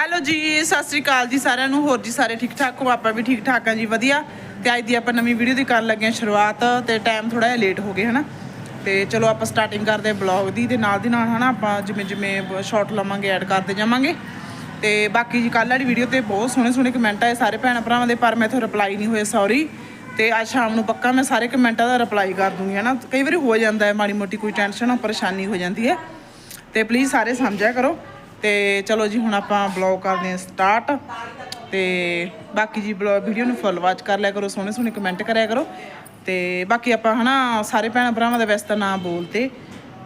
Hello ਜੀ, ਸਤਿ ਸ੍ਰੀ ਅਕਾਲ ਜੀ ਸਾਰਿਆਂ ਨੂੰ, ਹੋਰ ਜੀ ਸਾਰੇ ਠੀਕ ਠਾਕ ਹੋ? ਆਪਾਂ ਵੀ ਠੀਕ ਠਾਕ ਆ ਜੀ, ਵਧੀਆ। ਤੇ ਅੱਜ ਦੀ ਆਪਾਂ ਨਵੀਂ ਵੀਡੀਓ ਦੀ ਕਰਨ ਲੱਗੇ ਹਾਂ ਸ਼ੁਰੂਆਤ, ਤੇ ਟਾਈਮ ਥੋੜਾ ਜਿਹਾ ਲੇਟ ਹੋ ਗਿਆ ਹਨਾ? ਤੇ ਚਲੋ ਆਪਾਂ ਸਟਾਰਟਿੰਗ ਕਰਦੇ ਹਾਂ ਬਲੌਗ ਦੀ, ਤੇ ਨਾਲ ਦੀ ਨਾਲ, ਹਨਾ, ਆਪਾਂ ਜਿਵੇਂ ਜਿਵੇਂ ਸ਼ਾਰਟ ਲਵਾਂਗੇ ਐਡ ਕਰਦੇ ਜਾਵਾਂਗੇ। ਤੇ ਬਾਕੀ ਜੀ, ਕੱਲ੍ਹ ਵਾਲੀ ਵੀਡੀਓ ਤੇ ਬਹੁਤ ਸੋਹਣੇ ਸੋਹਣੇ ਕਮੈਂਟ ਆਏ ਸਾਰੇ ਭੈਣ ਭਰਾਵਾਂ ਦੇ, ਪਰ ਮੈਂ ਮੈਥੋਂ ਰਿਪਲਾਈ ਨਹੀਂ ਹੋਏ ਸੌਰੀ ਤੇ ਅੱਜ ਸ਼ਾਮ ਨੂੰ ਪੱਕਾ ਮੈਂ ਸਾਰੇ ਕਮੈਂਟਾਂ ਦਾ ਰਿਪਲਾਈ ਕਰ ਦੂੰਗੀ, ਹਨਾ? ਕਈ ਵਾਰੀ ਹੋ ਜਾਂਦਾ ਹੈ, ਮਾੜੀ ਮੋਟੀ ਕੋਈ ਟੈਨਸ਼ਨ ਪਰੇਸ਼ਾਨੀ ਹੋ ਜਾਂਦੀ ਹੈ। ਤੇ ਪਲੀਜ਼ ਸਾਰੇ ਸਮਝਿਆ ਕਰੋ। ਤੇ ਚਲੋ ਜੀ, ਹੁਣ ਆਪਾਂ ਬਲੌਗ ਕਰਦੇ ਹਾਂ ਸਟਾਰਟ ਤੇ ਬਾਕੀ ਜੀ ਬਲੌਗ ਵੀਡੀਓ ਨੂੰ ਫੁੱਲ ਵਾਚ ਕਰ ਲਿਆ ਕਰੋ, ਸੋਹਣੇ ਸੋਹਣੇ ਕਮੈਂਟ ਕਰਿਆ ਕਰੋ। ਤੇ ਬਾਕੀ ਆਪਾਂ ਹਨਾ, ਸਾਰੇ ਭੈਣ ਭਰਾਵਾਂ ਦਾ ਵੈਸੇ ਤਾਂ ਨਾਂ ਬੋਲਤੇ।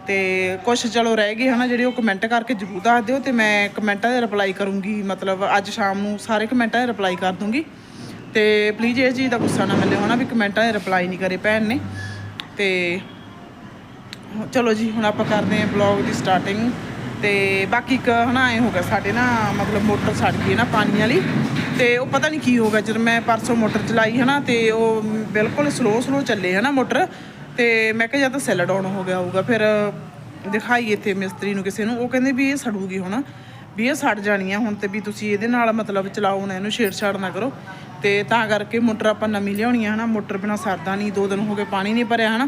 ਤੇ ਕੁਝ ਚਲੋ ਰਹਿ ਗਏ ਹਨਾ, ਜਿਹੜੇ ਉਹ ਕਮੈਂਟ ਕਰਕੇ ਜ਼ਰੂਰ ਦੱਸ ਦਿਓ ਤੇ ਮੈਂ ਕਮੈਂਟਾਂ ਦੇ ਰਿਪਲਾਈ ਕਰੂੰਗੀ। ਮਤਲਬ ਅੱਜ ਸ਼ਾਮ ਨੂੰ ਸਾਰੇ ਕਮੈਂਟਾਂ ਦੇ ਰਿਪਲਾਈ ਕਰ ਦੂੰਗੀ। ਤੇ ਪਲੀਜ਼ ਇਸ ਚੀਜ਼ ਦਾ ਗੁੱਸਾ ਨਾ ਮਿਲਿਓ ਹਨਾ ਵੀ ਕਮੈਂਟਾਂ ਦੇ ਰਿਪਲਾਈ ਨਹੀਂ ਕਰੇ ਭੈਣ ਨੇ। ਤੇ ਚਲੋ ਜੀ, ਹੁਣ ਆਪਾਂ ਕਰਦੇ ਹਾਂ ਬਲੌਗ ਦੀ ਸਟਾਰਟਿੰਗ ਤੇ ਬਾਕੀ ਇੱਕ ਹਨਾ ਐ ਹੋ ਗਿਆ ਸਾਡੇ ਨਾ, ਮਤਲਬ ਮੋਟਰ ਸੜ ਗਈ ਨਾ ਪਾਣੀ ਵਾਲੀ। ਤੇ ਉਹ ਪਤਾ ਨਹੀਂ ਕੀ ਹੋ ਗਿਆ, ਜਦੋਂ ਮੈਂ ਪਰਸੋਂ ਮੋਟਰ ਚਲਾਈ ਹਨਾ ਤੇ ਉਹ ਬਿਲਕੁਲ ਸਲੋ ਸਲੋ ਚੱਲੇ ਹਨਾ ਮੋਟਰ। ਤੇ ਮੈਂ ਕਿਹਾ ਜਾਂ ਤਾਂ ਸੈੱਲ ਡਾਊਨ ਹੋ ਗਿਆ ਹੋਊਗਾ, ਫਿਰ ਦਿਖਾਈ ਇੱਥੇ ਮਿਸਤਰੀ ਨੂੰ ਕਿਸੇ ਨੂੰ। ਉਹ ਕਹਿੰਦੇ ਵੀ ਇਹ ਸੜੂਗੀ ਹੁਣ, ਵੀ ਇਹ ਸੜ ਜਾਣੀ ਆ ਹੁਣ ਤੇ ਵੀ ਤੁਸੀਂ ਇਹਦੇ ਨਾਲ ਮਤਲਬ ਚਲਾਓ ਨਾ, ਇਹਨੂੰ ਛੇੜਛਾੜ ਨਾ ਕਰੋ। ਤੇ ਤਾਂ ਕਰਕੇ ਮੋਟਰ ਆਪਾਂ ਨਵੀਂ ਲਿਆਉਣੀ ਆ ਹਨਾ, ਮੋਟਰ ਬਿਨਾ ਸਰਦਾ ਨਹੀਂ, ਦੋ ਦਿਨ ਹੋ ਗਏ ਪਾਣੀ ਨਹੀਂ ਭਰਿਆ ਹਨਾ।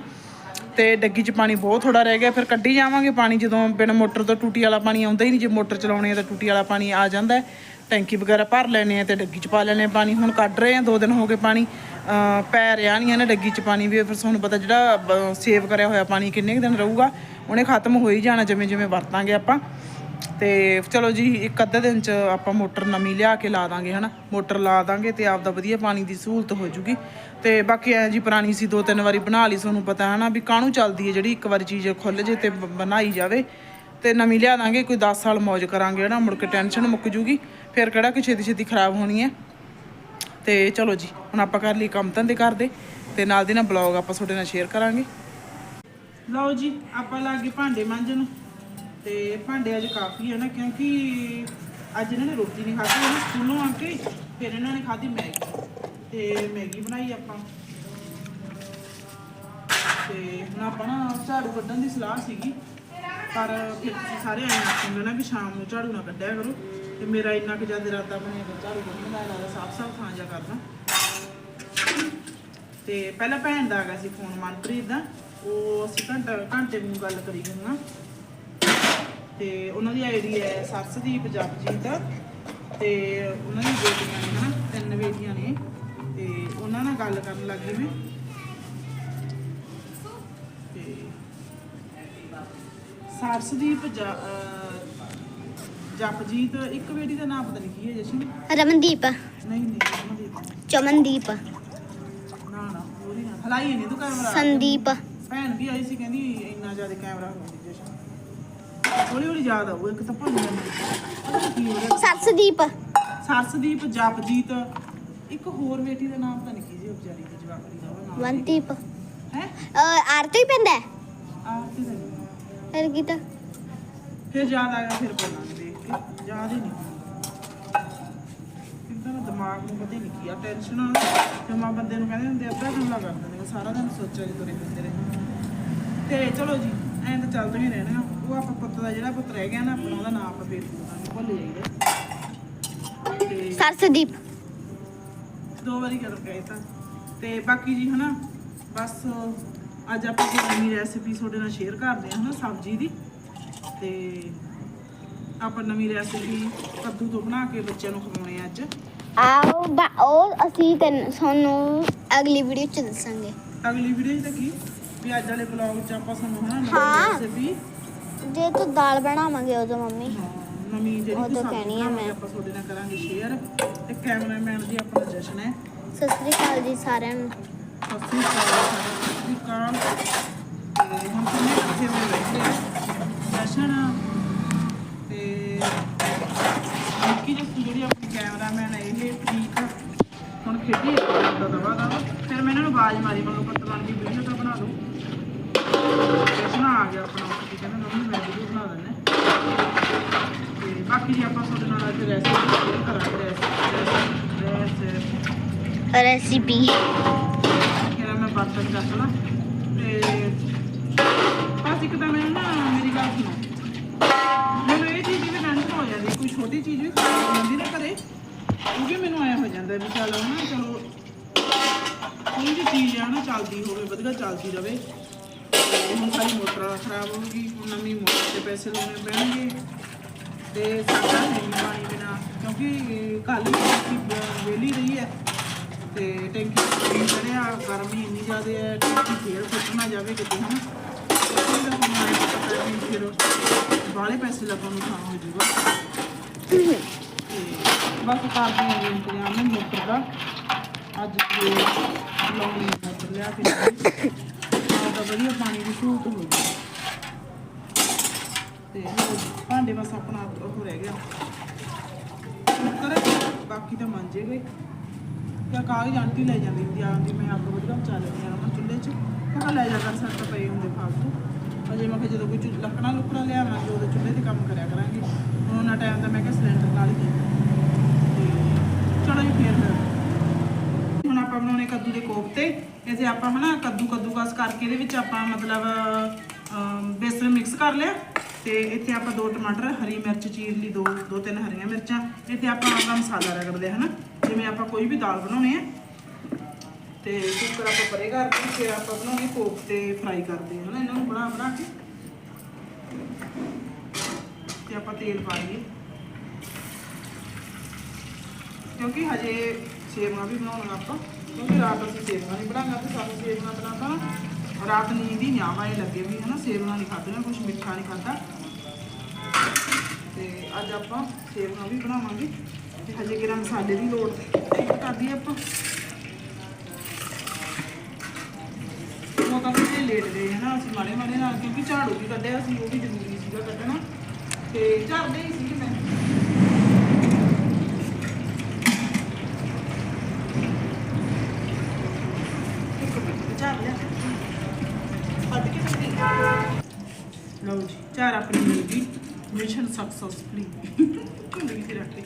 ਤੇ ਡੱਗੀ 'ਚ ਪਾਣੀ ਬਹੁਤ ਥੋੜਾ ਰਹਿ ਗਿਆ, ਫਿਰ ਕੱਢੀ ਜਾਵਾਂਗੇ ਪਾਣੀ ਜਦੋਂ ਬਿਨ ਮੋਟਰ ਤੋਂ ਟੂਟੀ ਵਾਲਾ ਪਾਣੀ ਆਉਂਦਾ ਹੀ ਨਹੀਂ, ਜੇ ਮੋਟਰ ਚਲਾਉਣੀ ਹੈ ਤਾਂ ਟੂਟੀ ਵਾਲਾ ਪਾਣੀ ਆ ਜਾਂਦਾ ਟੈਂਕੀ ਵਗੈਰਾ ਭਰ ਲੈਣੇ ਆ ਤੇ ਡੱਗੀ 'ਚ ਪਾ ਲੈਣੇ ਆ ਪਾਣੀ, ਹੁਣ ਕੱਢ ਰਹੇ ਆ, ਦੋ ਦਿਨ ਹੋ ਗਏ ਪਾਣੀ ਪੈ ਰਿਆ ਨਹੀਂ ਹੈ ਨਾ ਡੱਗੀ 'ਚ ਪਾਣੀ ਵੀ, ਫਿਰ ਤੁਹਾਨੂੰ ਪਤਾ ਜਿਹੜਾ ਸੇਵ ਕਰਿਆ ਹੋਇਆ ਪਾਣੀ ਕਿੰਨੇ ਕੁ ਦਿਨ ਰਹੂਗਾ, ਉਹਨੇ ਖਤਮ ਹੋ ਹੀ ਜਾਣਾ ਜਿਵੇਂ ਜਿਵੇਂ ਵਰਤਾਂਗੇ ਆਪਾਂ। ਤੇ ਚਲੋ ਜੀ, ਇੱਕ ਅੱਧੇ ਦਿਨ ਚ ਆਪਾਂ ਮੋਟਰ ਨਵੀਂ ਲਿਆ ਕੇ ਲਾ ਦਾਂਗੇ, ਹਨਾ? ਮੋਟਰ ਲਾ ਦਾਂਗੇ ਤੇ ਆਪਦਾ ਵਧੀਆ ਪਾਣੀ ਦੀ ਸਹੂਲਤ ਹੋ ਜੂਗੀ। ਤੇ ਬਾਕੀ ਐ ਜੀ ਪੁਰਾਣੀ ਸੀ, ਦੋ ਤਿੰਨ ਵਾਰੀ ਬਣਾ ਲਈ ਤੁਹਾਨੂੰ ਪਤਾ, ਹਨਾ, ਵੀ ਕਾਹਨੂੰ ਚੱਲਦੀ ਹੈ ਜਿਹੜੀ ਇੱਕ ਵਾਰੀ ਚੀਜ਼ ਖੁੱਲ ਜੇ ਤੇ ਬਣਾਈ ਜਾਵੇ। ਤੇ ਨਵੀਂ ਲਿਆ ਦਾਂਗੇ, ਕੋਈ 10 ਸਾਲ ਮौज ਕਰਾਂਗੇ, ਹਨਾ, ਮੁੜ ਕੇ ਟੈਨਸ਼ਨ ਮੁੱਕ ਜੂਗੀ। ਫਿਰ ਕਿਹੜਾ ਕਿ ਛੇਤੀ ਛੇਤੀ ਖਰਾਬ ਹੋਣੀ ਹੈ ਤੇ ਚਲੋ ਜੀ, ਹੁਣ ਆਪਾਂ ਕਰ ਲਈ ਕੰਮ ਧੰਦੇ ਕਰਦੇ ਤੇ ਨਾਲ ਦੀ ਨਾਲ ਬਲੌਗ ਆਪਾਂ ਤੁਹਾਡੇ ਨਾਲ ਸ਼ੇਅਰ ਕਰਾਂਗੇ। ਲਓ ਜੀ, ਆਪਾਂ ਲਾਗੇ ਭਾਂਡੇ ਮਾਂਜਣ। ਤੇ ਭਾਂਡੇ ਅੱਜ ਕਾਫੀ ਹੈ ਨਾ, ਕਿਉਂਕਿ ਅੱਜ ਇਹਨਾਂ ਨੇ ਰੋਟੀ ਨਹੀਂ ਖਾਧੀ ਇਹਨਾਂ ਸਕੂਲੋਂ ਆ ਕੇ ਫਿਰ ਇਹਨਾਂ ਨੇ ਖਾਧੀ ਮੈਗੀ ਤੇ ਮੈਗੀ ਬਣਾਈ ਆਪਾਂ। ਤੇ ਹੁਣ ਆਪਾਂ ਨਾ ਝਾੜੂ ਕੱਢਣ ਦੀ ਸਲਾਹ ਸੀਗੀ, ਪਰ ਫਿਰ ਤੁਸੀਂ ਸਾਰੇ ਆਏ ਆਖੋਗੇ ਨਾ ਵੀ ਸ਼ਾਮ ਨੂੰ ਝਾੜੂ ਨਾ ਕੱਢਿਆ ਕਰੋ। ਤੇ ਮੇਰਾ ਇੰਨਾ ਕੁ ਜ਼ਿਆਦਾ ਇਰਾਦਾ ਬਣਿਆ ਕਿ ਝਾੜੂ ਕੱਢਣ ਦਾ ਇਰਾਦਾ ਸਾਫ਼ ਸਾਫ਼ ਥਾਂ ਜਾ ਕਰਦਾ। ਤੇ ਪਹਿਲਾਂ ਭੈਣ ਦਾ ਆ ਗਿਆ ਸੀ ਫੋਨ, ਮਨਪ੍ਰੀਤ ਦਾ। ਉਹ ਅਸੀਂ ਘੰਟਾ ਘੰਟੇ ਨੂੰ ਗੱਲ ਕਰੀ ਗਈਆਂ ਤੇ ਉਹਨਾਂ ਦੀ ਆਈਡੀ ਹੈ ਸਰਸਦੀਪ ਜਪਜੀਤ ਤੇ ਉਹਨਾਂ ਦੀ ਬੇਟੀਆਂ ਨੇ ਹਨਾ ਤਿੰਨ ਬੇਟੀਆਂ ਨੇ। ਤੇ ਉਹਨਾਂ ਨਾਲ ਗੱਲ ਕਰਨ ਲੱਗੀ ਮੈਂ। ਤੇ ਜਪਜੀਤ ਇੱਕ ਬੇਟੀ ਦਾ ਨਾਮ ਪਤਾ ਨਹੀਂ ਕੀ ਹੈ ਜਸ਼ਨ। ਰਮਨਦੀਪ। ਨਹੀਂ ਨਹੀਂ ਰਮਨਦੀਪ। ਚਮਨਦੀਪ। ਨਾ ਨਾ ਉਹਦੀ ਨਾ। ਹਲਾਈ ਨਹੀਂ ਤੂੰ ਕੈਮਰਾ। ਸੰਦੀਪ। ਭੈਣ ਵੀ ਆਈ ਸੀ ਕਹਿੰਦੀ ਇੰਨਾ ਜ਼ਿਆਦਾ ਕੈਮਰਾ ਹੋ ਗਿਆ ਜਸ਼ਨ। ਹੌਲੀ ਹੌਲੀ ਯਾਦ ਆਊ ਇੱਕ ਤਾਂ ਭੁੱਲ ਜਾਂਦੀ ਪਤਾ ਨੀ ਕੀ ਹੋ ਰਿਹਾ? ਸਰਸਦੀਪ ਸਰਸਦੀਪ ਜਪਜੀਤ ਇੱਕ ਹੋਰ ਬੇਟੀ ਦਾ ਨਾਮ ਤਾਂ ਨਹੀਂ ਕੀ ਜੀ ਉਹ ਵਿਚਾਰੀ ਦਾ ਜਵਾਕੜੀ ਦਾ ਉਹਦਾ ਨਾਮ ਵੰਦੀਪ ਹੈ? ਆਰਤੀ ਪੈਂਦਾ ਹੈ? ਆਰਤੀ ਦਾ ਨੀ। ਫਿਰ ਕੀ ਤਾਂ? ਫਿਰ ਯਾਦ ਆ ਗਿਆ ਫਿਰ ਬੋਲਾਂਗੇ ਦੇਖ ਕੇ। ਯਾਦ ਹੀ ਨਹੀਂ ਕਿੰਨਾ ਨਾ ਦਿਮਾਗ ਨੂੰ ਪਤਾ ਹੀ ਨਹੀਂ ਕੀ ਆ ਟੈਨਸ਼ਨ ਜਮਾ ਬੰਦੇ ਨੂੰ ਕਹਿੰਦੇ ਹੁੰਦੇ ਅੱਧਾ ਘੰਟਾ ਕਰ ਦਿੰਦੇ ਨੇ ਸਾਰਾ ਦਿਨ ਸੋਚਿਆ ਜੀ ਤੁਰੇ ਫਿਰਦੇ ਰਹੇ। ਤੇ ਚਲੋ ਜੀ ਐਂ ਤਾਂ ਚੱਲਦਾ ਹੀ ਰਹਿਣਾ ਉਹ ਆਪਾਂ ਪੁੱਤ ਦਾ ਜਿਹੜਾ ਪੁੱਤ ਰਹਿ ਗਿਆ ਨਾ ਆਪਣਾ ਉਹਦਾ ਨਾਮ ਆਪਾਂ ਫੇਰ ਬੋਲਾਂਗੇ ਭੁੱਲ ਜਾਈਦਾ ਤੇ ਸਰਸਦੀਪ ਦੋ। ਵਾਰੀ ਕਰ ਗਏ ਤਾਂ ਤੇ ਬਾਕੀ ਜੀ ਹਨਾ ਬਸ ਅੱਜ ਆਪਾਂ ਕੋਈ ਨਵੀਂ ਰੈਸਿਪੀ ਤੁਹਾਡੇ ਨਾਲ ਸ਼ੇਅਰ ਕਰਦੇ ਹਾਂ ਹਨਾ ਸਬਜ਼ੀ ਦੀ। ਤੇ ਆਪਾਂ ਨਵੀਂ ਰੈਸਿਪੀ ਕੱਦੂ ਤੋਂ ਬਣਾ ਕੇ ਬੱਚਿਆਂ ਨੂੰ ਖਵਾਉਣੇ ਆ ਅੱਜ। ਆਓ ਬਾ- ਉਹ ਅਸੀਂ ਤੈਨੂੰ ਤੁਹਾਨੂੰ ਅਗਲੀ ਵੀਡੀਓ ਚ ਦੱਸਾਂਗੇ। ਅਗਲੀ ਵੀਡੀਓ 'ਚ ਤਾਂ ਕੀ? ਵੀ ਅੱਜ ਵਾਲੇ ਵਲੌਗ 'ਚ ਆਪਾਂ ਸਾਨੂੰ ਹਨਾ ਹਾਂ। ਨਵੀਂ ਰੈਸਿਪੀ ਜੇ ਤੂੰ ਦਾਲ ਬਣਾਵਾਂਗੇ ਉਦੋਂ ਮੰਮੀ। ਨਵੀਂ ਜਿਹੜੀ ਉਹ ਤਾਂ ਸਬਜ਼ੀ ਕਹਿਣੀ ਆ ਬਣਾਵਾਂਗੇ ਮੈਂ। ਆਪਾਂ ਤੁਹਾਡੇ ਨਾਲ ਕਰਾਂਗੇ ਸ਼ੇਅਰ ਤੇ ਕੈਮਰਾਮੈਨ ਜੀ ਆਪਣਾ ਜਸ਼ਨ ਹੈ। ਸਤਿ ਸ੍ਰੀ ਅਕਾਲ ਜੀ ਸਾਰਿਆਂ ਨੂੰ। ਸਤਿ ਸ੍ਰੀ ਅਕਾਲ ਤੇ ਹੁਣ ਕਿੰਨੇ ਇਕੱਠੇ ਹੋਏ ਬੈਠੇ ਆ ਜਸ਼ਨ ਤੇ ਨਿੱਕੀ ਜਿਹੀ ਜਿਹੜੀ ਆਪਣੀ ਕੈਮਰਾਮੈਨ ਹੈ ਇਹ ਠੀਕ ਆ। ਹੁਣ ਖੇਡੀ ਦਾ ਦਵਾ ਦਾ ਫਿਰ ਮੈਂ ਇਹਨਾਂ ਨੂੰ ਆਵਾਜ਼ ਮਾਰੀ ਮਤਲਬ ਪਤਵਾਨ ਦੀ ਵੀਡੀਓ ਤਾਂ ਬਣਾ ਲਓ ਜਸ਼ਨ ਆ ਗਿਆ ਆਪਣਾ ਉੱਠ ਕੇ ਕਹਿੰਦਾ ਮੰਮੀ ਮੈਂ ਵੀਡੀਓ ਬਣਾ ਦਿੰਦਾ ਤੇ ਬਾਕੀ ਜੀ ਆਪਾਂ ਤੁਹਾਡੇ ਨਾਲ ਅੱਜ ਰੈਸਿਪੀ ਸ਼ੇਅਰ ਕਰਾਂਗੇ ਰੈਸਿਪੀ ਰੈਸਿਪੀ ਰੈਸਿਪੀ ਮੈਂ ਬਰਤਨ ਚੱਕ ਤੇ ਬਸ ਇੱਕ ਤਾਂ ਮੈਨੂੰ ਨਾ ਮੇਰੀ ਗੱਲ ਸੁਣੋ। ਮੈਨੂੰ ਇਹ ਚੀਜ਼ ਦੀ ਟੈਨਸ਼ਨ ਹੋ ਜਾਂਦੀ, ਕੋਈ ਛੋਟੀ ਚੀਜ਼ ਵੀ ਖਰਾਬ ਜਾਂਦੀ ਨਾ ਘਰੇ ਕਿਉਂਕਿ ਮੈਨੂੰ ਆਇਆ ਹੋ ਜਾਂਦਾ ਵੀ ਚੱਲ ਨਾ ਚਲੋ, ਕੋਈ ਵੀ ਚੀਜ਼ ਆ ਨਾ ਚੱਲਦੀ ਹੋਵੇ, ਵਧੀਆ ਚੱਲਦੀ ਰਵੇ। ਹੁਣ ਸਾਡੀ ਮੋਟਰ ਖਰਾਬ ਹੋ ਗਈ, ਹੁਣ ਨਵੀਂ ਮੋਟਰ ਤੇ ਪੈਸੇ ਲਾਉਣੇ ਪੈਣਗੇ। ਤੇ ਸਾਡਾ ਨਹੀਂ ਪਾਣੀ ਬਿਨਾ, ਕਿਉਂਕਿ ਕੱਲ ਹੀ ਵੇਲੀ ਤੇ ਟੈਂਕੀ ਪਾਣੀ ਚੜਿਆ, ਗਰਮੀ ਇੰਨੀ ਜ਼ਿਆਦਾ ਹੈ, ਟੈਂਕੀ ਫੇਰ ਫੁੱਟਣਾ ਜਾਵੇ ਕਿਤੇ, ਹਨਾ? ਫਿਰ ਬਾਹਲੇ ਪੈਸੇ ਲੱਗਣ ਨੂੰ ਥਾਂ ਹੋ ਜਾਊਗਾ ਤੇ ਬਸ ਕਰਦੇ ਹਾਂ ਇੰਤਜ਼ਾਮ ਨੂੰ ਮੋਟਰ ਦਾ। ਅੱਜ ਤੇ ਲਾਉਣੀ ਹੈ ਮੋਟਰ ਲਿਆ ਕੇ ਤਾਂ ਵਧੀਆ ਪਾਣੀ ਦੀ ਸਹੂਲਤ ਹੋ ਗਈ। ਤੇ ਭਾਂਡੇ ਬਸ ਆਪਣਾ ਉਹ ਰਹਿ ਗਿਆ। ਬਾਕੀ ਤਾਂ ਮਾਂਜੇ ਗਏ। ਤੇ ਕਾਗਜ਼ ਆਂਟੀ ਲੈ ਜਾਂਦੀ ਹੁੰਦੀ ਆ ਆਂਟੀ ਮੈਂ ਆਪ ਵਧੀਆ ਚੱਲ ਲੈਂਦੀ ਆ, ਮੈਂ ਚੁੱਲ੍ਹੇ 'ਚ ਮੈਂ ਕਿਹਾ ਲੈ ਜਾ ਕਰ ਸੱਟ ਪਏ ਹੁੰਦੇ ਫਾਲਤੂ। ਅਜੇ ਮੈਂ ਕਿਹਾ ਜਦੋਂ ਕੋਈ ਚੁੱਲ੍ਹ- ਲੱਕੜਾਂ ਲੁਕੜਾ ਲਿਆਵਾਂਗੇ ਉਦੋਂ ਚੁੱਲ੍ਹੇ ਤੇ ਕੰਮ ਕਰਿਆ ਕਰਾਂਗੇ। ਹੁਣ ਉਹਨਾਂ ਟਾਈਮ ਤਾਂ ਮੈਂ ਕਿਹਾ ਸਿਲੰਡਰ ਨਾਲ ਹੀ ਹੈ ਚਲੋ ਜੀ ਫੇਰ ਫਿਰ ਹੁਣ ਆਪਾਂ ਬਣਾਉਣੇ ਕੱਦੂ ਦੇ ਕੋਫਤੇ। ਇਹਦੇ ਆਪਾਂ ਹਨਾ ਕੱਦੂ ਕੱਦੂਕਸ ਕਰਕੇ ਇਹਦੇ ਵਿੱਚ ਆਪਾਂ ਮਤਲਬ ਬੇਸਨ ਮਿਕਸ ਕਰ ਲਿਆ। ਤੇ ਇੱਥੇ ਆਪਾਂ ਦੋ ਟਮਾਟਰ, ਹਰੀ ਮਿਰਚ, ਚੀਰ ਲਈ ਦੋ ਦੋ ਤਿੰਨ ਹਰੀਆਂ ਮਿਰਚਾਂ। ਇੱਥੇ ਆਪਾਂ ਆਪਣਾ ਮਸਾਲਾ ਰਗੜਦੇ ਹਨਾ? ਜਿਵੇਂ ਆਪਾਂ ਕੋਈ ਵੀ ਦਾਲ ਬਣਾਉਣੀ ਹੈ ਤੇ ਕੁੱਕਰ ਆਪਾਂ ਪਰੇ ਕਰਕੇ ਫਿਰ ਆਪਾਂ ਬਣਾਉਣੇ ਕੋਫਤੇ ਫਰਾਈ ਕਰਦੇ ਹਾਂ ਹਨਾ? ਇਹਨਾਂ ਨੂੰ ਬਣਾ ਬਣਾ ਕੇ। ਤੇ ਆਪਾਂ ਤੇਲ ਪਾ ਲਈਏ। ਕਿਉਂਕਿ ਹਜੇ ਸੇਵੀਆਂ ਵੀ ਬਣਾਉਣਾ ਆਪਾਂ। ਕਿਉਂਕਿ ਰਾਤ ਅਸੀਂ ਸੇਵੀਆਂ ਨਹੀਂ ਬਣਾਈਆਂ, ਤੇ ਸਾਨੂੰ ਸੇਵੀਆਂ ਬਣਾਉਣਾ ਰਾਤ ਨੀਂਦ ਹੀ ਨਿਆਵਾ ਇਹ ਲੱਗੇ ਵੀ, ਹਨਾ? ਸੇਵੀਆਂ ਨਹੀਂ ਖਾਧੀਆਂ ਕੁਝ ਮਿੱਠਾ ਨਹੀਂ ਖਾਧਾ। ਤੇ ਅੱਜ ਆਪਾਂ ਸੇਵੀਆਂ ਵੀ ਬਣਾਵਾਂਗੇ। ਤੇ ਹਜੇ ਕਿਹੜਾ ਮਸਾਲੇ ਦੀ ਲੋੜ ਕਰਦੀ ਆਪਾਂ। ਉਹ ਕਾਫੀ ਤੇ ਲੇਟ ਗਏ ਹਨਾ, ਅਸੀਂ ਮਾੜੇ ਮਾੜੇ ਨਾਲ, ਕਿਉਂਕਿ ਝਾੜੂ ਵੀ ਕੱਢਿਆ ਸੀ, ਉਹ ਵੀ ਜ਼ਰੂਰੀ ਸੀਗਾ ਕੱਢਣਾ। ਤੇ ਝਾੜਦੇ ਹੀ ਸੀ ਮੈਂ। ਲਿਆ। ਲਓ ਜੀ, ਝਾੜ ਆਪਣੀ ਮਿਲ ਗਈ। ਮਿਸ਼ਨ ਸਕਸੈਸਫੁਲੀ ਕੁੰਡੀ ਤੇ ਰੱਖ ਲਈ।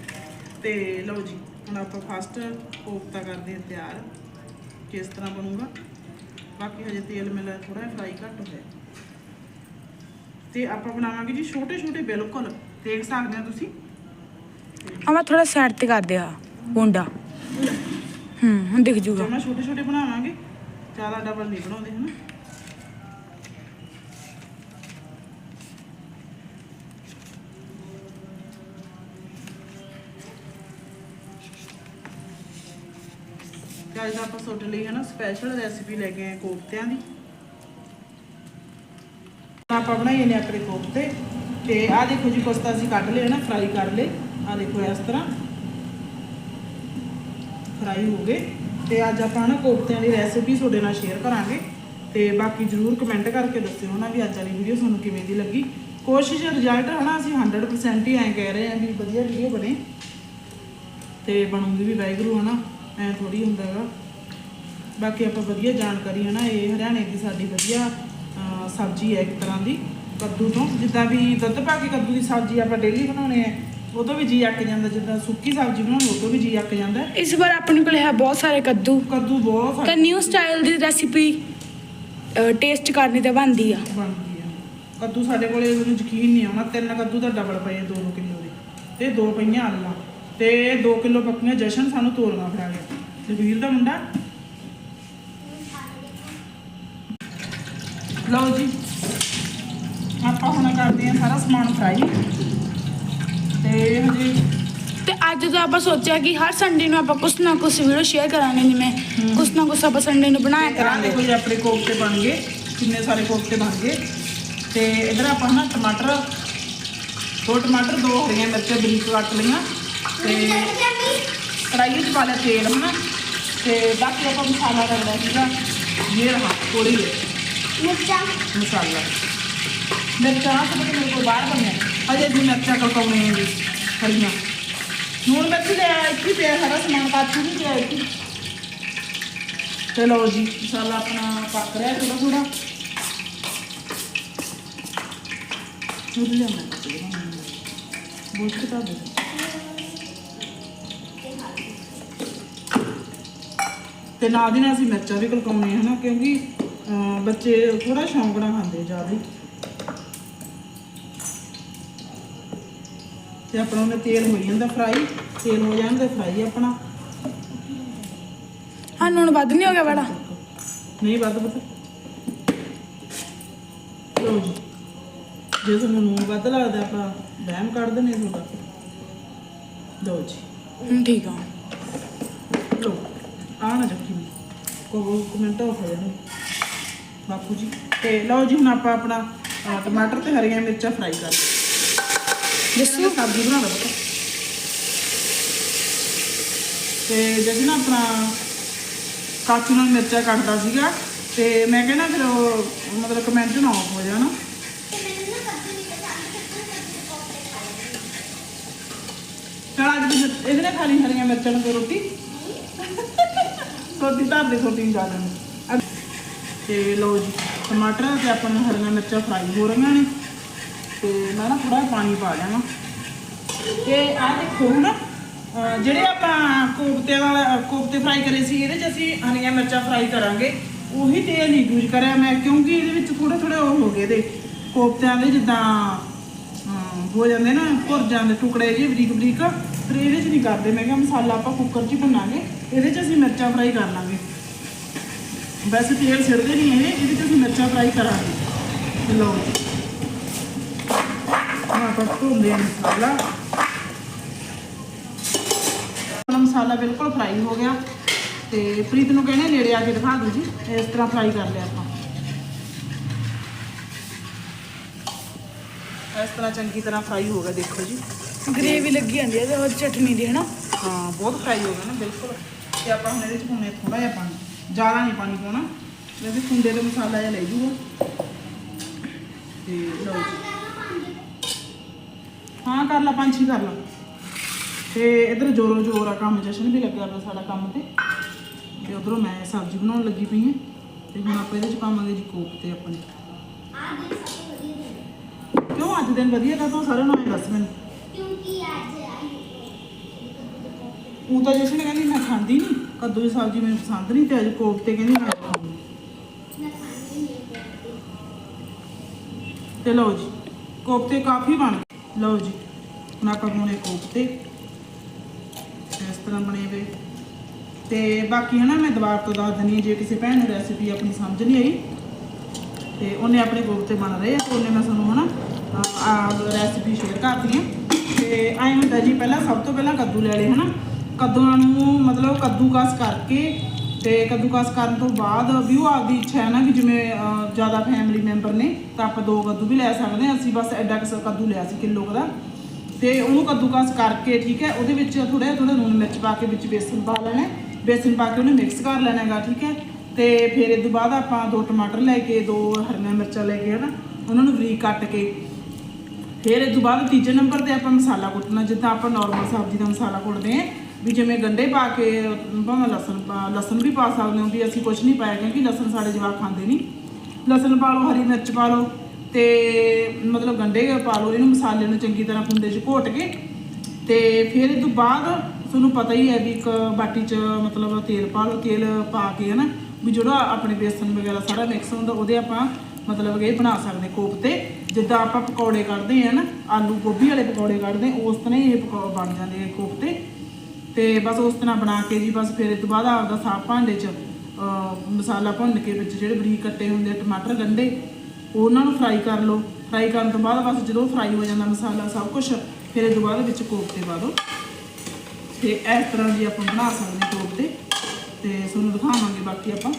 ਤੇ ਲਓ ਜੀ ਹੁਣ ਆਪਾਂ ਫਸਟ ਕੋਫਤਾ ਕਰਦੇ ਹਾਂ ਤਿਆਰ ਕਿਸ ਤਰ੍ਹਾਂ ਬਣੂਗਾ। ਬਾਕੀ ਹਜੇ ਤੇਲ ਮਿਲਾ ਥੋੜਾ ਫਰਾਈ ਘੱਟ ਹੋਇਆ। ਤੇ ਆਪਾਂ ਬਣਾਵਾਂਗੇ ਜੀ ਛੋਟੇ ਛੋਟੇ ਬਿਲਕੁਲ। ਦੇਖ ਸਕਦੇ ਹੋ ਤੁਸੀਂ? ਆ ਮੈਂ ਥੋੜਾ ਸਾਈਡ ਤੇ ਕਰ ਦਿਆ ਮੁੰਡਾ। ਹੂੰ ਹੁਣ ਦਿਖ ਜੂਗਾ। ਜਮਾ ਛੋਟੇ ਛੋਟੇ ਬਣਾਵਾਂਗੇ। ਜ਼ਿਆਦਾ ਡਬਲ ਨਹੀਂ ਬਣਾਉਂਦੇ ਹਨਾ? ਤੇ ਅੱਜ ਆਪਾਂ ਤੁਹਾਡੇ ਲਈ ਹੈ ਸਪੈਸ਼ਲ ਰੈਸਿਪੀ ਲੈ ਕੇ ਆਏ ਕੋਫਤਿਆਂ ਦੀ। ਆਪਾਂ ਬਣਾਏ ਨੇ ਆਪਣੇ ਕੋਫਤੇ। ਤੇ ਆਹ ਦੇਖੋ ਜੀ, ਕੁਛ ਅਸੀਂ ਕੱਢ ਲਏ ਨਾ ਫਰਾਈ ਕਰ ਲਏ। ਆਹ ਦੇਖੋ ਇਸ ਤਰ੍ਹਾਂ। ਫਰਾਈ ਹੋ ਗਏ। ਤੇ ਅੱਜ ਆਪਾਂ ਨਾ ਕੋਫਤਿਆਂ ਦੀ ਰੈਸਿਪੀ ਤੁਹਾਡੇ ਨਾਲ ਸ਼ੇਅਰ ਕਰਾਂਗੇ। ਤੇ ਬਾਕੀ ਜਰੂਰ ਕਮੈਂਟ ਕਰਕੇ ਦੱਸਿਓ ਨਾ ਵੀ ਅੱਜ ਵਾਲੀ ਵੀਡੀਓ ਤੁਹਾਨੂੰ ਕਿਵੇਂ ਦੀ ਲੱਗੀ। ਕੋਸ਼ਿਸ਼ ਰਿਜ਼ਲਟ ਹਨਾ ਅਸੀਂ 100% ਹੀ ਐਂ ਕਹਿ ਰਹੇ ਆਂ ਵੀ ਵਧੀਆ ਵੀਡੀਓ ਬਣੇ। ਤੇ ਬਣੂਗੀ ਵੀ ਵਾਹਿਗੁਰੂ ਹਨਾ। ਐ ਥੋੜੀ ਹੁੰਦਾ ਹੈਗਾ ਬਾਕੀ ਆਪਾਂ ਵਧੀਆ ਜਾਣਕਾਰੀ ਹਨਾ ਇਹ ਹਰਿਆਣੇ ਦੀ ਸਾਡੀ ਵਧੀਆ ਸਬਜ਼ੀ ਹੈ ਇੱਕ ਤਰ੍ਹਾਂ ਦੀ ਕੱਦੂ ਤੋਂ। ਜਿੱਦਾਂ ਵੀ ਦੁੱਧ ਪਾ ਕੇ ਕੱਦੂ ਦੀ ਸਬਜ਼ੀ ਆਪਾਂ ਡੇਲੀ ਬਣਾਉਣੇ ਆ ਉਹ ਤੋਂ ਵੀ ਜੀ ਅੱਕ ਜਾਂਦਾ। ਜਿੱਦਾਂ ਸੁੱਕੀ ਸਬਜ਼ੀ ਬਣਾਉਣੀ ਉਹ ਤੋਂ ਵੀ ਜੀ ਅੱਕ ਜਾਂਦਾ। ਇਸ ਵਾਰ ਆਪਣੇ ਕੋਲ ਹੈ ਬਹੁਤ ਸਾਰੇ ਕੱਦੂ। ਕੱਦੂ ਬਹੁਤ ਤਾਂ ਸਾਡੇ ਨਿਊ ਸਟਾਈਲ ਦੀ ਰੈਸਿਪੀ ਟੇਸਟ ਕਰਨੀ ਤੇ ਬਣਦੀ ਆ। ਬਣਦੀ ਆ। ਕੱਦੂ ਸਾਡੇ ਕੋਲੇ ਮੈਨੂੰ ਯਕੀਨ ਨਹੀਂ ਆਉਣਾ ਤਿੰਨ ਕੱਦੂ ਦਾ ਡਬਲ ਪਏ 2 ਕਿਲੋ ਦੇ। ਤੇ ਦੋ ਪਈਆਂ ਆਲੂਆਂ। ਤੇ 2 ਕਿਲੋ ਪੱਕੀਆਂ ਜਸ਼ਨ ਸਾਨੂੰ ਤੋਲਣਾ ਫੜਾ ਗਿਆ ਜਗਵੀਰ ਦਾ ਮੁੰਡਾ। ਲਓ ਜੀ ਆਪਾਂ ਹੁਣ ਕਰਦੇ ਆ ਸਾਰਾ ਸਮਾਨ ਫਰਾਈ। ਤੇ ਹਜੇ ਤੇ ਅੱਜ ਤਾਂ ਆਪਾਂ ਸੋਚਿਆ ਕਿ ਹਰ ਸੰਡੇ ਨੂੰ ਆਪਾਂ ਕੁਛ ਨਾ ਕੁਛ ਵੀਡੀਓ ਸ਼ੇਅਰ ਕਰਾਂਗੇ ਜਿਵੇਂ ਕੁਛ ਨਾ ਕੁਛ ਆਪਾਂ ਸੰਡੇ ਨੂੰ ਬਣਾਇਆ ਕਰਾਂ ਕਰਾਂਗੇ। ਦੇਖੋ ਜੀ ਆਪਣੇ ਕੋਫਤੇ ਬਣ ਗਏ। ਕਿੰਨੇ ਸਾਰੇ ਕੋਫਤੇ ਬਣ ਗਏ। ਤੇ ਇਧਰ ਆਪਾਂ ਨਾ ਟਮਾਟਰ ਦੋ ਟਮਾਟਰ ਦੋ ਹਰੀਆਂ ਮਿਰਚਾਂ ਬਰੀਕ ਕੱਟ ਲਈਆਂ। ਤੇ ਕੜਾਈ 'ਚ ਪਾ ਲਿਆ ਤੇਲ ਹਨਾ ਤੇ ਬਾਕੀ ਆਪਾਂ ਮਸਾਲਾ ਕਰਨਾ ਸੀਗਾ ਇਹ ਰਹਾ ਥੋੜੀ ਜਿਹੀ ਮਿਰਚਾਂ ਮਸਾਲਾ ਮਿਰਚਾਂ ਸਭ ਤੋਂ ਮੇਰੇ ਕੋਲ ਬਾਹਰ ਬਣੀਆਂ ਅਜੇ ਵੀ ਮਿਰਚਾਂ ਕਲਕਾਉਣੇ ਆ ਜੀ ਹਰੀਆਂ ਨੂਣ ਮਿਰਚ ਲੈ ਆਇਆ ਇੱਥੇ ਪਿਆ ਸਾਰਾ ਸਮਾਨ ਕਾਚੂ ਵੀ ਪਿਆ ਇੱਥੇ ਚਲੋ ਜੀ ਮਸਾਲਾ ਆਪਣਾ ਪੱਕ ਰਿਹਾ ਥੋੜਾ ਥੋੜਾ ਦੁੱਧ ਲਿਆਉਣਾ ਬਹੁਤ ਕਿਤਾਬ ਹੈ ਤੇ ਨਾਲ ਦੀ ਨਾਲ ਅਸੀਂ ਮਿਰਚਾਂ ਵੀ ਕਲਕਾਉਣੇ ਹਨਾ ਕਿਉਂਕਿ ਬੱਚੇ ਥੋੜਾ ਸ਼ੌਂਕ ਨਾਲ ਖਾਂਦੇ ਜ਼ਿਆਦਾ ਤੇ ਆਪਣਾ ਉਹਨੇ ਤੇਲ ਹੋ ਜਾਂਦਾ ਫਰਾਈ ਤੇਲ ਹੋ ਜਾਂਦਾ ਫਰਾਈ ਆਪਣਾ। ਹਾਂ ਹੁਣ ਵੱਧ ਨਹੀਂ ਹੋ ਗਿਆ ਬੜਾ? ਨਹੀਂ ਵੱਧ ਪਤਾ। ਜੀ ਜੇ ਤੁਹਾਨੂੰ ਨੂਨ ਵੱਧ ਲੱਗਦਾ ਆਪਾਂ ਵਹਿਮ ਕੱਢ ਹਾਂ ਤੁਹਾਡਾ। ਲਓ ਜੀ। ਠੀਕ ਆ। ਲਓ। ਆ ਨਾ ਚੱਕੀ ਕੋ ਕਮੈਂਟ ਹੋ ਜਾਣੇ ਬਾਪੂ ਜੀ ਤੇ ਲਓ ਜੀ ਹੁਣ ਆਪਾਂ ਆਪਣਾ ਅਹ, ਟਮਾਟਰ ਤੇ ਹਰੀਆਂ ਮਿਰਚਾਂ ਫਰਾਈ ਕਰ ਦੱਸੋ। ਸਬਜ਼ੀ ਬਣਾ ਲਓ ਤੇ ਜਦੋਂ ਨਾ ਆਪਣਾ ਕਾਚੂ ਨਾਲ ਮਿਰਚਾਂ ਕੱਟਦਾ ਸੀਗਾ। ਤੇ ਮੈਂ ਕਹਿੰਦਾ ਫਿਰ ਉਹ ਮਤਲਬ ਕਮੈਂਟ ਨਾ ਆਫ ਹੋ ਜਾਣਾ। ਚਲ ਅੱਜ ਵੀ ਇਹਦੇ ਨਾਲ ਖਾਣੀ ਹਰੀਆਂ ਮਿਰਚਾਂ ਨਾਲ ਰੋਟੀ? ਰੋਟੀ ਧਰ ਦੇ ਛੋਟੀ ਨਹੀਂ ਤੇ ਲਓ ਜੀ, ਟਮਾਟਰ ਤੇ ਆਪਾਂ ਨੂੰ ਹਰੀਆਂ ਮਿਰਚਾਂ ਫਰਾਈ ਹੋ ਰਹੀਆਂ ਨੇ। ਤੇ ਮੈਂ ਨਾ ਥੋੜਾ ਪਾਣੀ ਪਾ ਲਿਆ ਤੇ ਆਹ ਦੇਖੋ ਹੁਣ ਜਿਹੜੇ ਆਪਾਂ ਕੋਫਤੇ ਵਾਲਾ, ਕੋਫਤੇ ਫਰਾਈ ਕਰੇ ਸੀ, ਇਹਦੇ ਚ ਅਸੀਂ ਹਰੀਆਂ ਮਿਰਚਾਂ ਫਰਾਈ ਕਰਾਂਗੇ। ਉਹੀ ਤੇਲ ਨਹੀਂ ਯੂਜ਼ ਕਰਿਆ ਮੈਂ, ਕਿਉਂਕਿ ਇਹਦੇ ਵਿੱਚ ਥੋੜੇ ਥੋੜੇ ਉਹ ਹੋ ਗਏ ਦੇ ਕੋਫਤਿਆਂ ਦੇ ਜਿੱਦਾਂ ਹੋ ਜਾਂਦੇ ਨਾ ਭੁਰ ਜਾਂਦੇ ਟੁਕੜੇ ਜਿਹੇ ਬਰੀਕ ਬਰੀਕ ਫਿਰ ਇਹਦੇ ਚ ਨਹੀਂ ਕਰਦੇ। ਮੈਂ ਕਿਹਾ ਮਸਾਲਾ ਆਪਾਂ ਕੁੱਕਰ 'ਚ ਹੀ ਭੁੰਨਾਂਗੇ। ਇਹਦੇ ਚ ਅਸੀਂ ਮਿਰਚਾਂ ਫਰਾਈ ਕਰ ਲਾਂਗੇ। ਵੈਸੇ ਤੇਲ ਸਿਰਦੇ ਨਹੀਂ ਇਹ, ਇਹਦੇ ਚ ਅਸੀਂ ਮਿਰਚਾਂ ਫਰਾਈ ਕਰਾਂਗੇ। ਲਓ ਜੀ। ਹੁਣ ਆਪਾਂ ਭੁੰਨਦੇ ਹਾਂ ਮਸਾਲਾ। ਮਸਾਲਾ ਬਿਲਕੁਲ ਫਰਾਈ ਹੋ ਗਿਆ। ਤੇ ਪ੍ਰੀਤ ਨੂੰ ਕਹਿੰਦੇ ਨੇੜੇ ਆ ਕੇ ਦਿਖਾ ਦਿਓ ਜੀ। ਇਸ ਤਰ੍ਹਾਂ ਫਰਾਈ ਕਰ ਲਿਆ ਆਪਾਂ। ਇਸ ਤਰ੍ਹਾਂ ਚੰਗੀ ਤਰ੍ਹਾਂ ਫਰਾਈ ਹੋ ਗਿਆ, ਦੇਖੋ ਜੀ। ਗ੍ਰੇਵੀ ਲੱਗੀ ਜਾਂਦੀ ਹੈ ਤੇ ਚਟਨੀ ਦੀ, ਹਨਾ? ਹਾਂ, ਬਹੁਤ ਫਰਾਈ ਹੋ ਗਿਆ ਨਾ, ਬਿਲਕੁਲ। ਤੇ ਆਪਾਂ ਹੁਣ ਇਹਦੇ ਚ ਪਾਉਣੇ ਥੋੜਾ ਜਿਹਾ ਪਾਣੀ। ਜ਼ਿਆਦਾ ਨਹੀਂ ਪਾਣੀ ਪਾਉਣਾ। ਵੈਸੇ ਕੁੰਡੇ ਦੇ ਮਸਾਲਾ ਜਿਹਾ ਲੈ ਜੂਗਾ। ਤੇ ਲਓ ਜੀ। ਹਾਂ, ਕਰ ਲਾ ਪੰਜ ਛੇ ਕਰ ਲਾ। ਤੇ ਇਧਰ ਜੋਰੋ ਜੋਰ ਆ, ਕੰਮ ਜਸ਼ਨ ਵੀ ਲੱਗਿਆ ਪਿਆ ਸਾਡਾ ਕੰਮ ਤੇ। ਤੇ ਉਧਰੋਂ ਮੈਂ ਸਬਜ਼ੀ ਬਣਾਉਣ ਲੱਗੀ ਪਈ ਹਾਂ। ਤੇ ਹੁਣ ਆਪਾਂ ਇਹਦੇ ਚ ਪਾਵਾਂਗੇ ਜੀ ਕੋਫਤੇ ਆਪਣੇ ਕਿਉਂ ਅੱਜ ਦਿਨ ਵਧੀਆ ਕਾ ਤੂੰ ਸਾਰਿਆਂ ਨੂੰ ਐਂ ਦੱਸ ਮੈਨੂੰ? ਉਹ ਤਾਂ ਜਸ਼ਨ ਕਹਿੰਦੀ, ਮੈਂ ਖਾਂਦੀ ਨਹੀਂ ਕੱਦੂ ਦੀ ਸਬਜ਼ੀ ਮੈਨੂੰ ਪਸੰਦ ਨਹੀਂ ਤੇ ਅੱਜ ਕੋਫਤੇ ਕਹਿੰਦੀ ਮੈਂ ਖਾਂਦੀ। ਤੇ ਲਓ ਜੀ, ਕੋਫਤੇ ਕਾਫੀ ਬਣ ਗਏ। ਲਓ ਜੀ, ਹੁਣ ਆਪਾਂ ਪਾਉਣੇ ਕੋਫਤੇ। ਇਸ ਤਰ੍ਹਾਂ ਬਣੇ ਵੇ ਤੇ ਬਾਕੀ ਹਨਾ, ਮੈਂ ਦੁਬਾਰਾ ਤੋਂ ਦੱਸ ਦਿੰਦੀ ਹਾਂ, ਜੇ ਕਿਸੇ ਭੈਣ ਨੂੰ ਰੈਸਿਪੀ ਆਪਣੀ ਸਮਝ ਨਹੀਂ ਆਈ, ਤੇ ਉਹਨੇ ਆਪਣੇ ਕੋਫਤੇ ਬਣ ਰਹੇ ਆ, ਤੇ ਉਹਨੇ ਮੈਂ ਤੁਹਾਨੂੰ ਹਨਾ ਆ ਰੈਸਿਪੀ ਸ਼ੇਅਰ ਕਰਦੀ ਹਾਂ। ਤੇ ਐਂ ਹੁੰਦਾ ਜੀ, ਪਹਿਲਾਂ ਸਭ ਤੋਂ ਪਹਿਲਾਂ ਕੱਦੂ ਲੈ ਲਏ, ਹਨਾ? ਕੱਦੂਆਂ ਨੂੰ ਮਤਲਬ ਕੱਦੂਕਸ ਕਰਕੇ ਤੇ ਕੱਦੂਕਸ ਕਰਨ ਤੋਂ ਬਾਅਦ ਵੀ ਉਹ ਆਪਦੀ ਇੱਛਾ ਹੈ ਨਾ ਵੀ ਜਿਵੇਂ ਜ਼ਿਆਦਾ ਫੈਮਿਲੀ ਮੈਂਬਰ ਨੇ, ਤਾਂ ਆਪਾਂ ਦੋ ਕੱਦੂ ਵੀ ਲੈ ਸਕਦੇ ਹਾਂ। ਅਸੀਂ ਬਸ ਐਡਾ ਕੁ ਕੱਦੂ ਲਿਆ ਸੀ ਕਿਲੋ ਦਾ। ਤੇ ਉਹਨੂੰ ਕੱਦੂਕਸ ਕਰਕੇ, ਠੀਕ ਹੈ, ਉਹਦੇ ਵਿੱਚ ਥੋੜਾ ਥੋੜਾ ਲੂਣ ਮਿਰਚ ਪਾ ਕੇ ਵਿੱਚ ਬੇਸਨ ਪਾ ਲੈਣਾ ਬੇਸਨ ਪਾ ਕੇ ਉਹਨੂੰ ਮਿਕਸ ਕਰ ਲੈਣਾ ਹੈਗਾ, ਠੀਕ ਹੈ। ਤੇ ਫਿਰ ਇਹ ਤੋਂ ਬਾਅਦ ਆਪਾਂ ਦੋ ਟਮਾਟਰ ਲੈ ਕੇ, ਦੋ ਹਰੀਆਂ ਮਿਰਚਾਂ ਲੈ ਕੇ, ਹਨਾ, ਉਹਨਾਂ ਨੂੰ ਬਰੀਕ ਕੱਟ ਕੇ ਫਿਰ ਇਹ ਤੋਂ ਬਾਅਦ ਤੀਜੇ ਨੰਬਰ ਤੇ ਆਪਾਂ ਮਸਾਲਾ ਕੁੱਟਣਾ, ਜਿੱਦਾਂ ਆਪਾਂ ਨਾਰਮਲ ਸਬਜ਼ੀ ਦਾ ਮਸਾਲਾ ਕੁੱਟਦੇ ਆਂ ਵੀ ਜਿਵੇਂ ਗੰਡੇ ਪਾ ਕੇ, ਭਾਵੇਂ ਲਸਣ ਪਾ, ਲਸਣ ਵੀ ਪਾ ਸਕਦੇ ਹੋ, ਵੀ ਅਸੀਂ ਕੁਝ ਨਹੀਂ ਪਾਇਆ, ਕਿਉਂਕਿ ਲਸਣ ਸਾਡੇ ਜਵਾਕ ਖਾਂਦੇ ਨਹੀਂ। ਲਸਣ ਪਾ ਲਓ, ਹਰੀ ਮਿਰਚ ਪਾ ਲਓ, ਤੇ ਮਤਲਬ ਗੰਡੇ ਪਾ ਲਓ, ਇਹਨੂੰ ਮਸਾਲੇ ਨੂੰ ਚੰਗੀ ਤਰ੍ਹਾਂ ਕੁੰਡੇ 'ਚ ਘੋਟ ਕੇ, ਤੇ ਫਿਰ ਇਹ ਤੋਂ ਬਾਅਦ ਤੁਹਾਨੂੰ ਪਤਾ ਹੀ ਹੈ ਵੀ ਇੱਕ ਬਾਟੀ 'ਚ ਮਤਲਬ ਤੇਲ ਪਾ ਲਓ, ਤੇਲ ਪਾ ਕੇ ਹਨਾ, ਵੀ ਜਿਹੜਾ ਆਪਣੇ ਬੇਸਨ ਵਗੈਰਾ ਸਾਰਾ ਮਿਕਸ ਹੁੰਦਾ, ਉਹਦੇ ਆਪਾਂ ਮਤਲਬ ਕਿ ਇਹ ਬਣਾ ਸਕਦੇ ਕੋਫਤੇ। ਜਿੱਦਾਂ ਆਪਾਂ ਪਕੌੜੇ ਕੱਢਦੇ ਆ ਨਾ, ਆਲੂ ਗੋਭੀ ਵਾਲੇ ਪਕੌੜੇ ਕੱਢਦੇ ਉਸ ਤਰ੍ਹਾਂ ਹੀ ਇਹ ਪਕੌੜੇ ਬਣ ਜਾਂਦੇ ਆ ਕੋਫਤੇ। ਤੇ ਬਸ ਉਸ ਤਰ੍ਹਾਂ ਬਣਾ ਕੇ ਜੀ, ਬਸ ਫਿਰ ਇਹ ਤੋਂ ਬਾਅਦ ਆਪਦਾ ਸਾਫ਼ ਭਾਂਡੇ 'ਚ ਮਸਾਲਾ ਭੁੰਨ ਕੇ ਵਿੱਚ ਜਿਹੜੇ ਬਰੀਕ ਕੱਟੇ ਹੁੰਦੇ ਆ ਟਮਾਟਰ ਗੰਢੇ, ਉਹਨਾਂ ਨੂੰ ਫਰਾਈ ਕਰ ਲਓ। ਫਰਾਈ ਕਰਨ ਤੋਂ ਬਾਅਦ ਬਸ ਜਦੋਂ ਫਰਾਈ ਹੋ ਜਾਂਦਾ ਮਸਾਲਾ ਸਭ ਕੁਝ ਫਿਰ ਇਹ ਤੋਂ ਬਾਅਦ ਵਿੱਚ ਕੋਫਤੇ ਪਾ ਦਿਓ। ਤੇ ਇਸ ਤਰ੍ਹਾਂ ਜੀ ਆਪਾਂ ਬਣਾ ਸਕਦੇ ਕੋਫਤੇ। ਤੇ ਤੁਹਾਨੂੰ ਦਿਖਾਵਾਂਗੇ ਬਾਕੀ ਆਪਾਂ